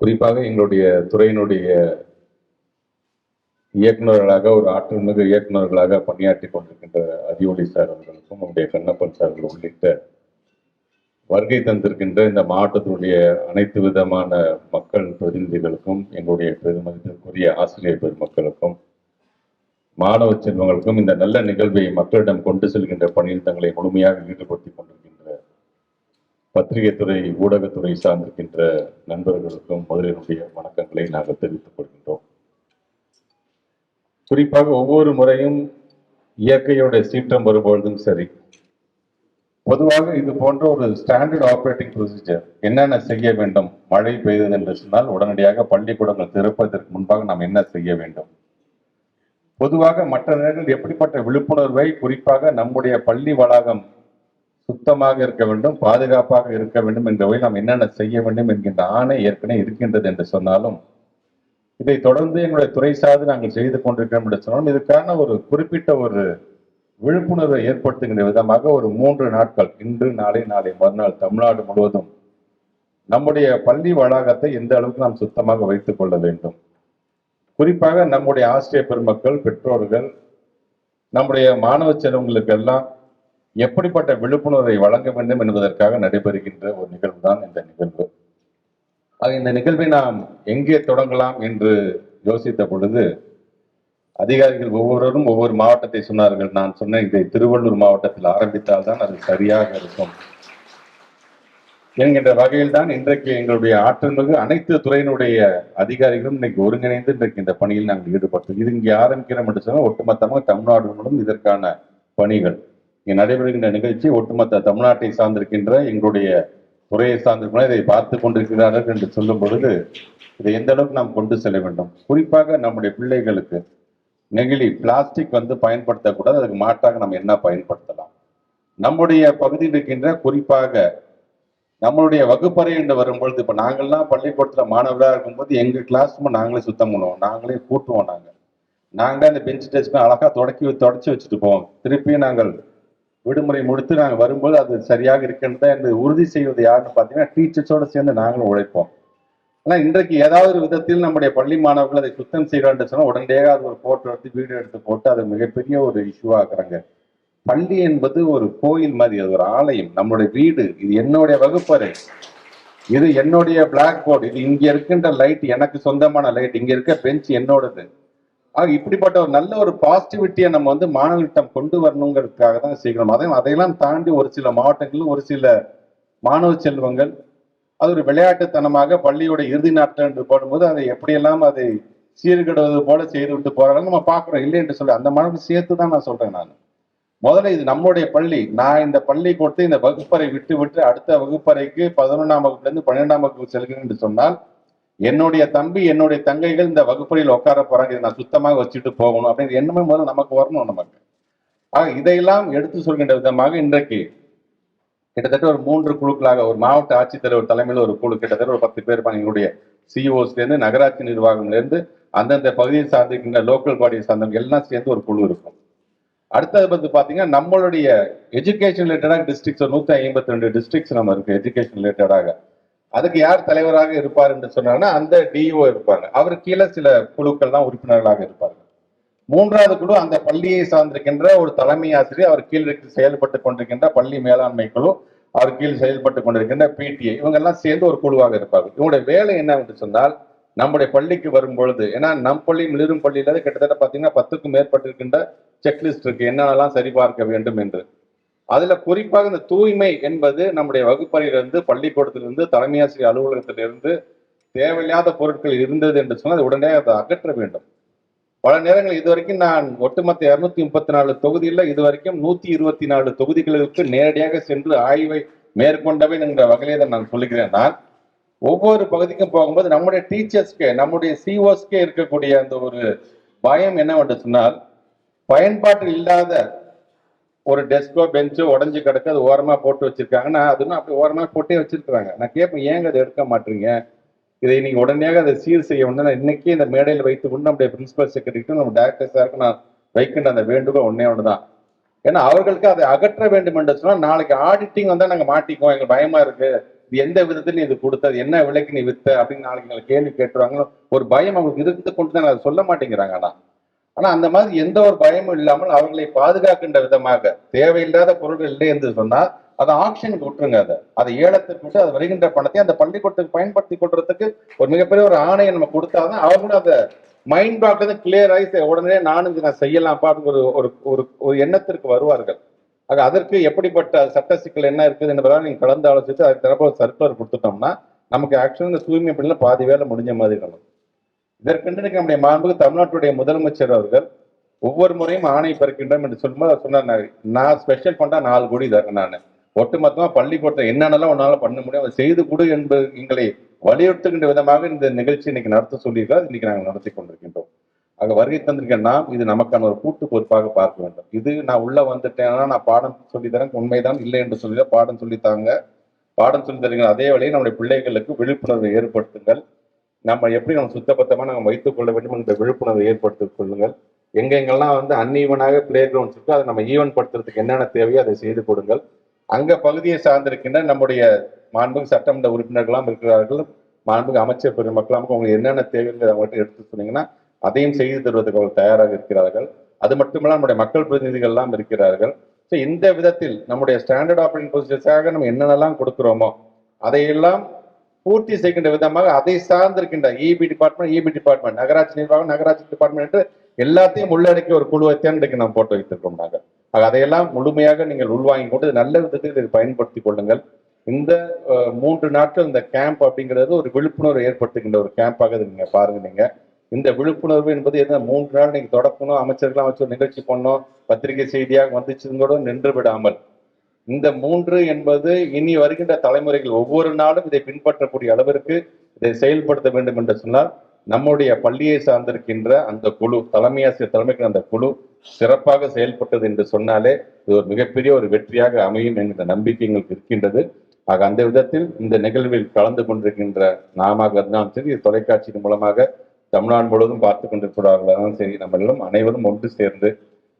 குறிப்பாக எங்களுடைய துறையினுடைய இயக்குநர்களாக ஒரு ஆற்றல் மிகு இயக்குநர்களாக பணியாற்றி கொண்டிருக்கின்ற அதியொலி சார் அவர்களுக்கும் நம்முடைய கண்ணப்பன் சார் அவர்கள் உள்ளிட்ட வருகை தந்திருக்கின்ற இந்த மாவட்டத்தினுடைய அனைத்து விதமான மக்கள் பிரதிநிதிகளுக்கும் எங்களுடைய பெருமதிப்பிற்குரிய ஆசிரியர் பெருமக்களுக்கும் மாணவ செல்வங்களுக்கும் இந்த நல்ல நிகழ்வை மக்களிடம் கொண்டு செல்கின்ற பணியில் தங்களை முழுமையாக ஈடுபடுத்திக் கொண்டு பத்திரிகை துறை ஊடகத்துறை சார்ந்திருக்கின்ற நண்பர்களுக்கும் முதலினுடைய வணக்கங்களை நாங்கள் தெரிவித்துக் கொள்கின்றோம். குறிப்பாக ஒவ்வொரு முறையும் இயற்கையோட சீற்றம் வரும்பொழுதும் சரி பொதுவாக இது போன்ற ஒரு ஸ்டாண்டர்ட் ஆபரேட்டிங் ப்ரொசீஜர் என்னென்ன செய்ய வேண்டும் மழை பெய்தது என்று சொன்னால் உடனடியாக பள்ளிக்கூடங்கள் திறப்பதற்கு முன்பாக நாம் என்ன செய்ய வேண்டும்? பொதுவாக மற்ற நேரங்களில் எப்படிப்பட்ட விழிப்புணர்வை குறிப்பாக நம்முடைய பள்ளி வளாகம் சுத்தமாக இருக்க வேண்டும் பாதுகாப்பாக இருக்க வேண்டும் என்ற வகையில் நாம் என்னென்ன செய்ய வேண்டும் என்கின்ற ஆணை ஏற்கனவே இருக்கின்றது என்று சொன்னாலும் இதை தொடர்ந்து எங்களுடைய துறை சார்ந்து நாங்கள் செய்து கொண்டிருக்கிறோம் என்று சொன்னாலும் இதுக்கான ஒரு குறிப்பிட்ட ஒரு விழிப்புணர்வை ஏற்படுத்துகின்ற விதமாக ஒரு மூன்று நாட்கள் இன்று நாளை நாளை மறுநாள் தமிழ்நாடு முழுவதும் நம்முடைய பள்ளி வளாகத்தை எந்த அளவுக்கு நாம் சுத்தமாக வைத்துக் கொள்ள வேண்டும். குறிப்பாக நம்முடைய ஆசிரியர் பெருமக்கள் பெற்றோர்கள் நம்முடைய மாணவ செல்வங்களுக்கு எல்லாம் எப்படிப்பட்ட விழிப்புணர்வை வழங்க வேண்டும் என்பதற்காக நடைபெறுகின்ற ஒரு நிகழ்வு தான் இந்த நிகழ்வு. ஆக இந்த நிகழ்வை நாம் எங்கே தொடங்கலாம் என்று யோசித்த பொழுது அதிகாரிகள் ஒவ்வொருவரும் ஒவ்வொரு மாவட்டத்தை சொன்னார்கள். நான் சொன்ன இதை திருவள்ளூர் மாவட்டத்தில் ஆரம்பித்தால் தான் அது சரியாக இருக்கும். என்கின்ற வகையில் தான் இன்றைக்கு எங்களுடைய ஆற்றல் மிகு அனைத்து துறையினுடைய அதிகாரிகளும் இன்னைக்கு ஒருங்கிணைந்து இன்றைக்கு இந்த பணியில் நாங்கள் ஈடுபட்டோம். இது இங்கே ஆரம்பிக்கிறோம் என்று சொன்னால் ஒட்டுமொத்தமாக தமிழ்நாடு முழுவதும் இதற்கான பணிகள். இங்கே நடைபெறுகின்ற நிகழ்ச்சி ஒட்டுமொத்த தமிழ்நாட்டை சார்ந்திருக்கின்ற எங்களுடைய துறையை சார்ந்திருக்கிற இதை பார்த்து கொண்டிருக்கிறார்கள் என்று சொல்லும் பொழுது இதை எந்த அளவுக்கு நாம் கொண்டு செல்ல வேண்டும்? குறிப்பாக நம்முடைய பிள்ளைகளுக்கு நெகிழி பிளாஸ்டிக் வந்து பயன்படுத்தக்கூடாது அதுக்கு மாற்றாக நம்ம என்ன பயன்படுத்தலாம்? நம்முடைய பகுதியில் இருக்கின்ற குறிப்பாக நம்மளுடைய வகுப்பறை என்று வரும்பொழுது இப்போ நாங்கள்லாம் பள்ளிக்கூடத்தில் மாணவராக இருக்கும்போது எங்கள் கிளாஸ் ரூம் நாங்களே சுத்தம் பண்ணுவோம் நாங்களே கூட்டுவோம் நாங்கள் நாங்களே அந்த பெஞ்ச் டெஸ்க் அழகாக தொடக்கி தொடச்சி வச்சுட்டு போவோம். திருப்பியும் நாங்கள் விடுமுறை முடித்து நாங்கள் வரும்போது அது சரியாக இருக்கின்றதா என்று உறுதி செய்வது யாருன்னு பார்த்தீங்கன்னா டீச்சர்ஸோட சேர்ந்து நாங்களும் உழைப்போம். ஆனா இன்றைக்கு ஏதாவது ஒரு விதத்தில் நம்முடைய பள்ளி மாணவர்கள் அதை சுத்தம் செய்யறான்னு சொன்னால் உடனடியாக அது ஒரு போட்டோ எடுத்து வீடியோ எடுத்து போட்டு அது மிகப்பெரிய ஒரு இஷ்யூ ஆக்குறாங்க பள்ளி என்பது ஒரு கோயில் மாதிரி அது ஒரு ஆலயம். நம்மளுடைய வீடு இது என்னுடைய வகுப்பறை இது என்னுடைய பிளாக் போர்டு இது இங்க இருக்கின்ற லைட் எனக்கு சொந்தமான லைட் இங்க இருக்க பெஞ்ச் என்னோடது. ஆக இப்படிப்பட்ட ஒரு நல்ல ஒரு பாசிட்டிவிட்டியை நம்ம வந்து மாணவர்களிடம் கொண்டு வரணுங்கிறதுக்காக தான் செய்கிறோம். அதையும் அதையெல்லாம் தாண்டி ஒரு சில மாவட்டங்களில் ஒரு சில மாணவ செல்வங்கள் அது ஒரு விளையாட்டுத்தனமாக பள்ளியோட இறுதி நாட்கள் என்று போடும்போது அதை எப்படியெல்லாம் அதை சீர்கெடுவது போல செய்து விட்டு போறாங்க நம்ம பார்க்குறோம். இல்லை என்று சொல்லி அந்த மாணவர்கள் சேர்த்து தான் நான் சொல்றேன் நான். முதல்ல இது நம்முடைய பள்ளி. நான் இந்த பள்ளி கொடுத்து இந்த வகுப்பறை விட்டு விட்டு அடுத்த வகுப்பறைக்கு பதினொன்றாம் வகுப்புலேருந்து பன்னிரெண்டாம் வகுப்பு செல்கிறேன் என்று சொன்னால் என்னுடைய தம்பி என்னுடைய தங்கைகள் இந்த வகுப்பறையில் உட்கார போறாங்க. இதை நான் சுத்தமாக வச்சுட்டு போகணும் அப்படிங்கிற எண்ணமே முதல்ல நமக்கு வரணும் நமக்கு. ஆக இதையெல்லாம் எடுத்து சொல்கின்ற விதமாக இன்றைக்கு கிட்டத்தட்ட ஒரு மூன்று குழுக்களாக ஒரு மாவட்ட ஆட்சித்தலைவர் தலைமையில் ஒரு குழு கிட்டத்தட்ட ஒரு பத்து பேர் இருப்பாங்க. எங்களுடைய சிஓஸ்லேருந்து நகராட்சி நிர்வாகம்லேருந்து அந்தந்த பகுதியை சார்ந்திருக்கின்ற லோக்கல் பாடியை சார்ந்தவங்க எல்லாம் சேர்ந்து ஒரு குழு இருக்கும். அடுத்தது வந்து பார்த்தீங்கன்னா நம்மளுடைய எஜுகேஷன் ரிலேட்டடாக டிஸ்ட்ரிக்ஸ் நூற்றி ஐம்பத்தி ரெண்டு டிஸ்ட்ரிக்ஸ் நம்ம இருக்கு எஜுகேஷன் ரிலேட்டடாக அதுக்கு யார் தலைவராக இருப்பார் என்று சொன்னாங்கன்னா அந்த டிஇஓ இருப்பாங்க. அவர் கீழே சில குழுக்கள் தான் உறுப்பினர்களாக இருப்பார்கள். மூன்றாவது குழு அந்த பள்ளியை சார்ந்திருக்கின்ற ஒரு தலைமை ஆசிரியர் அவர் கீழ் செயல்பட்டு கொண்டிருக்கின்ற பள்ளி மேலாண்மை குழு அவர் கீழ் செயல்பட்டு கொண்டிருக்கின்ற பிடிஏ இவங்க எல்லாம் சேர்ந்து ஒரு குழுவாக இருப்பார்கள். இவங்களுடைய வேலை என்ன என்று சொன்னால் நம்முடைய பள்ளிக்கு வரும் பொழுது ஏன்னா நம் பள்ளி மிளிரும் பள்ளியில கிட்டத்தட்ட பாத்தீங்கன்னா பத்துக்கும் மேற்பட்டிருக்கின்ற செக்லிஸ்ட் இருக்கு. என்னென்னலாம் சரிபார்க்க வேண்டும் என்று. அதுல குறிப்பாக இந்த தூய்மை என்பது நம்முடைய வகுப்பறையிலிருந்து பள்ளிக்கூடத்திலிருந்து தலைமை ஆசிரியர் அலுவலகத்திலிருந்து தேவையில்லாத பொருட்கள் இருந்தது என்று சொன்னால் உடனே அதை அகற்ற வேண்டும். பல நேரங்கள் இதுவரைக்கும் நான் ஒட்டுமொத்த இருநூத்தி முப்பத்தி நாலு தொகுதியில் இதுவரைக்கும் நூத்தி இருபத்தி நாலு தொகுதிகளுக்கு நேரடியாக சென்று ஆய்வை மேற்கொண்டவை என்ற வகையில நான் சொல்லுகிறேன். நான் ஒவ்வொரு பகுதிக்கும் போகும்போது நம்முடைய டீச்சர்ஸ்க்கு நம்முடைய சிஓஸ்க்கே இருக்கக்கூடிய அந்த ஒரு பயம் என்னவென்று சொன்னால் பயன்பாட்டில் இல்லாத ஒரு டெஸ்கோ பெஞ்சோ உடஞ்சி கிடக்கு அது ஓரமா போட்டு வச்சிருக்காங்கன்னா அதுவும் அப்படி ஓரமா போட்டே வச்சிருக்காங்க நான் கேட்பேன் ஏங்க அதை எடுக்க மாட்டீங்க? இதை நீங்கள் உடனடியாக அதை சீர் செய்ய உடனே நான் இன்னைக்கே இந்த மேடையில் வைத்து கொண்டு நம்முடைய பிரின்சிபல் செக்ரட்டரிக்கும் நம்ம டேரக்டர் சாருக்கும் நான் வைக்கின்ற அந்த வேண்டுகோள் ஒன்னே தான் ஏன்னா அவர்களுக்கு அதை அகற்ற வேண்டும் என்று சொன்னால் நாளைக்கு ஆடிட்டிங் வந்தால் நாங்கள் மாட்டிக்குவோம். எங்களுக்கு பயமா இருக்கு. இது எந்த விதத்தில் நீ இது கொடுத்த அது என்ன விலைக்கு நீ வித்த? அப்படின்னு நாளைக்கு எங்களை கேள்வி கேட்டுருவாங்க ஒரு பயம் அவங்களுக்கு இருந்து கொண்டு தான் அதை சொல்ல மாட்டேங்கிறாங்க. ஆனா ஆனா அந்த மாதிரி எந்த ஒரு பயமும் இல்லாமல் அவர்களை பாதுகாக்கின்ற விதமாக தேவையில்லாத பொருட்கள் இல்லை என்று சொன்னால் அதை ஆக்ஷனுக்கு விட்டுருங்க அதை. அதை ஏலத்திற்கு விட்டு அது வருகின்ற பணத்தை அந்த பள்ளிக்கூடத்துக்கு பயன்படுத்தி கொள்றதுக்கு ஒரு மிகப்பெரிய ஒரு ஆணையை நம்ம கொடுத்தாதான் அவங்களும் அதை மைண்ட் பிளாக் வந்து கிளியர் ஆகி உடனே நானும் இதை நான் செய்யலாம்ப்பா அப்படின்னு ஒரு ஒரு ஒரு ஒரு எண்ணத்திற்கு வருவார்கள். ஆக அதற்கு எப்படிப்பட்ட சட்ட சிக்கல் என்ன இருக்குது என்பதால் நீங்க கலந்து ஆலோசித்து அதுக்கு தரப்பு ஒரு சர்க்குலர் கொடுத்துட்டோம்னா நமக்கு ஆக்சுவலாக இந்த தூய்மை பணியில பாதி வேலை முடிஞ்ச மாதிரி இருக்கும். இதற்கென்று நம்முடைய மாண்புக்கு தமிழ்நாட்டுடைய முதலமைச்சர் அவர்கள் ஒவ்வொரு முறையும் ஆணை பிறக்கின்றோம் என்று சொல்லும்போது அவர் சொன்னார் "நான் ஸ்பெஷல் ஃபண்டா நாலு கோடி தரேன் நான். ஒட்டுமொத்தமா பள்ளிக்கூடத்தை என்னென்னலாம் உன்னால பண்ண முடியும் அதை செய்து கொடு என்பது எங்களை வலியுறுத்துகின்ற விதமாக இந்த நிகழ்ச்சி இன்னைக்கு நடத்த சொல்லியிருக்கார் இன்னைக்கு நாங்கள் நடத்தி கொண்டிருக்கின்றோம். ஆக வருகை தந்திருக்க நாம் இது நமக்கான ஒரு கூட்டு பொறுப்பாக பார்க்க வேண்டும். இது நான் உள்ள வந்துட்டேன்னா நான் பாடம் சொல்லி தரேன் உண்மைதான் இல்லை என்று சொல்லி பாடம் சொல்லித்தாங்க பாடம் சொல்லி தருங்க அதே வழியை நம்முடைய பிள்ளைகளுக்கு விழிப்புணர்வை ஏற்படுத்துங்கள். நம்ம எப்படி நம்ம சுத்தபத்தமாக நம்ம வைத்துக் கொள்ள வேண்டும் என்ற விழிப்புணர்வை ஏற்படுத்திக் கொள்ளுங்கள். எங்கெங்கெல்லாம் வந்து அன்ஈவனாக பிளே கிரவுண்ட்ஸ் இருக்கோ அதை நம்ம ஈவன் படுத்துறதுக்கு என்னென்ன தேவையோ அதை செய்து கொடுங்கள். அங்க பகுதியை சார்ந்திருக்கின்ற நம்முடைய மாண்புமிகு சட்டமன்ற உறுப்பினர்களாம் இருக்கிறார்கள். மாண்புமிகு அமைச்சர் பெருமக்களாம் உங்களுக்கு என்னென்ன தேவைகள் அவங்கள்ட்ட எடுத்து சொன்னீங்கன்னா அதையும் செய்து தருவதற்கு அவர்கள் தயாராக இருக்கிறார்கள். அது மட்டுமல்ல நம்முடைய மக்கள் பிரதிநிதிகள்லாம் இருக்கிறார்கள். ஸோ இந்த விதத்தில் நம்முடைய ஸ்டாண்டர்ட் ஆப்ரேட்டிங் ப்ரொசீஜர்ஸாக நம்ம என்னென்னலாம் கொடுக்குறோமோ அதையெல்லாம் பூர்த்தி செய்கின்ற விதமாக அதை சார்ந்திருக்கின்ற இபி டிபார்ட்மெண்ட் இபி டிபார்ட்மெண்ட் நகராட்சி நிர்வாகம் நகராட்சி டிபார்ட்மெண்ட் என்று எல்லாத்தையும் உள்ளடக்கி ஒரு குழுவை தேர்ந்தெடுக்க நாம் போட்டு வைத்திருக்கோம் நாங்கள். அதையெல்லாம் முழுமையாக நீங்கள் உள்வாங்கி கொண்டு நல்ல விதத்தில் இதை பயன்படுத்திக் கொள்ளுங்கள். இந்த மூன்று நாட்கள் இந்த கேம்ப் அப்படிங்கிறது ஒரு விழிப்புணர்வு ஏற்படுத்துகின்ற ஒரு கேம்பாக நீங்க பாருங்க நீங்க. இந்த விழிப்புணர்வு என்பது என்ன மூன்று நாள் நீங்க தொடக்கணும் அமைச்சர்கள் அமைச்சர் நிகழ்ச்சி பண்ணோம் பத்திரிகை செய்தியாக வந்துச்சுன்னு கூட நின்று விடாமல். இந்த மூன்று என்பது இனி வருகின்ற தலைமுறைகள் ஒவ்வொரு நாளும் இதை பின்பற்றக்கூடிய அளவிற்கு இதை செயல்படுத்த வேண்டும் என்று சொன்னால் நம்முடைய பள்ளியை சார்ந்திருக்கின்ற அந்த குழு தலைமை ஆசிரியர் தலைமைக்கு அந்த குழு சிறப்பாக செயல்பட்டது என்று சொன்னாலே இது ஒரு மிகப்பெரிய ஒரு வெற்றியாக அமையும் என்கிற நம்பிக்கை எங்களுக்கு இருக்கின்றது. ஆக அந்த விதத்தில் இந்த நிகழ்வில் கலந்து கொண்டிருக்கின்ற நாமாக இருந்தாலும் சரி இது தொலைக்காட்சியின் மூலமாக தமிழ்நாடு முழுவதும் பார்த்து கொண்டிருக்கிறார்களாலும் சரி நம்ம எல்லாம் அனைவரும் ஒன்று சேர்ந்து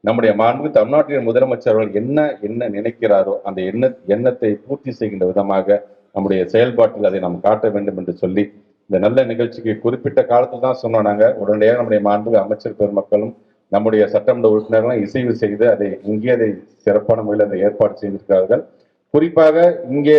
நம்முடைய மாண்பு தமிழ்நாட்டின் முதலமைச்சர் அவர்கள் என்ன என்ன நினைக்கிறாரோ அந்த எண்ண எண்ணத்தை பூர்த்தி செய்கின்ற விதமாக நம்முடைய செயல்பாட்டில் அதை நாம் காட்ட வேண்டும் என்று சொல்லி இந்த நல்ல நிகழ்ச்சிக்கு குறிப்பிட்ட காலத்தில் தான் சொன்னோம் உடனடியாக நம்முடைய மாண்பு அமைச்சர் பெருமக்களும் நம்முடைய சட்டமன்ற உறுப்பினர்களும் இசைவு செய்து அதை இங்கே அதை சிறப்பான முறையில் அதை ஏற்பாடு செய்திருக்கிறார்கள். குறிப்பாக இங்கே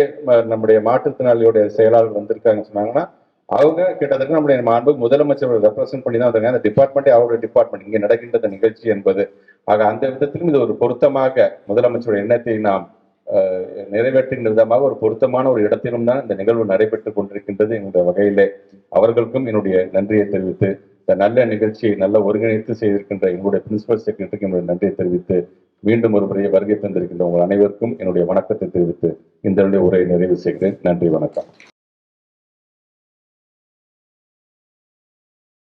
நம்முடைய மாற்றுத்திறனாளியுடைய செயலாளர் வந்திருக்காங்க சொன்னாங்கன்னா அவங்க கிட்டத்தட்ட நம்முடைய மாண்பு முதலமைச்சர் ரெப்ரசென்ட் பண்ணி தான் வந்தாங்க அந்த டிபார்ட்மெண்ட்டே அவருடைய டிபார்ட்மெண்ட் இங்கே நடக்கின்ற இந்த நிகழ்ச்சி என்பது ஆக அந்த விதத்திலும் இது ஒரு பொருத்தமாக முதலமைச்சருடைய எண்ணத்தை நாம் அஹ், நிறைவேற்றுகின்ற விதமாக ஒரு பொருத்தமான ஒரு இடத்திலும் தான் இந்த நிகழ்வு நடைபெற்றுக் கொண்டிருக்கின்றது என்ற வகையிலே அவர்களுக்கும் என்னுடைய நன்றியை தெரிவித்து இந்த நல்ல நிகழ்ச்சியை நல்ல ஒருங்கிணைத்து செய்திருக்கின்ற என்னுடைய பிரின்சிபல் செக்ரட்டரிக்கு என்னுடைய நன்றியை தெரிவித்து மீண்டும் ஒரு முறையை வருகை தந்திருக்கின்ற உங்கள் அனைவருக்கும் என்னுடைய வணக்கத்தை தெரிவித்து இந்த உரையை நிறைவு செய்கிறேன். நன்றி வணக்கம்.